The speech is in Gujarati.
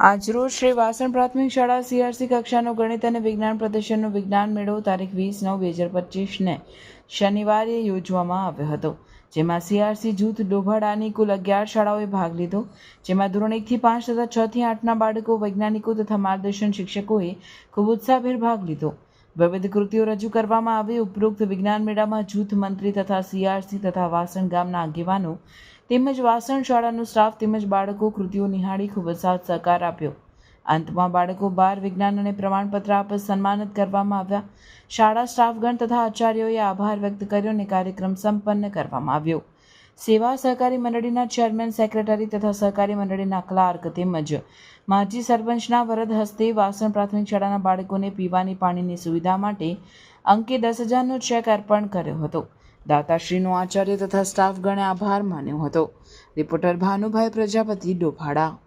આજરોજ શ્રી વાસણ પ્રાથમિક શાળા સીઆરસી કક્ષાનો ગણિત અને વિજ્ઞાન પ્રદર્શનનો વિજ્ઞાન મેળો તારીખ વીસ નવ બે હજાર પચીસને શનિવારે યોજવામાં આવ્યો હતો, જેમાં સીઆરસી જૂથ ડોભાડાની કુલ અગિયાર શાળાઓએ ભાગ લીધો, જેમાં ધોરણ એકથી પાંચ તથા છ થી આઠના બાળકો, વૈજ્ઞાનિકો તથા માર્ગદર્શન શિક્ષકોએ ખૂબ ઉત્સાહભેર ભાગ લીધો. વિવિધ કૃતિઓ રજૂ કરવામાં આવી. ઉપરોક્ત વિજ્ઞાન મેળામાં જૂથ મંત્રી તથા સીઆરસી તથા વાસણ ગામના આગેવાનો તેમજ વાસણ શાળાનો સ્ટાફ તેમજ બાળકો કૃતિઓ નિહાળી ખૂબ જ સાથ સહકાર આપ્યો. અંતમાં બાળકો બાર વિજ્ઞાન અને પ્રમાણપત્ર આપી સન્માનિત કરવામાં આવ્યા. શાળા સ્ટાફગણ તથા આચાર્યોએ આભાર વ્યક્ત કર્યો અને કાર્યક્રમ સંપન્ન કરવામાં આવ્યો. સેવા સહકારી મંડળીના ચેરમેન, સેક્રેટરી તથા સહકારી મંડળીના ક્લાર્ક તેમજ માજી સરપંચના વરદ હસ્તે વાસણ પ્રાથમિક શાળાના બાળકોને પીવાની પાણીની સુવિધા માટે અંકે દસ હજારનો ચેક અર્પણ કર્યો હતો. દાતાશ્રીનો આચાર્ય તથા સ્ટાફગણે આભાર માન્યો હતો. રિપોર્ટર ભાનુભાઈ પ્રજાપતિ ડોભાડા.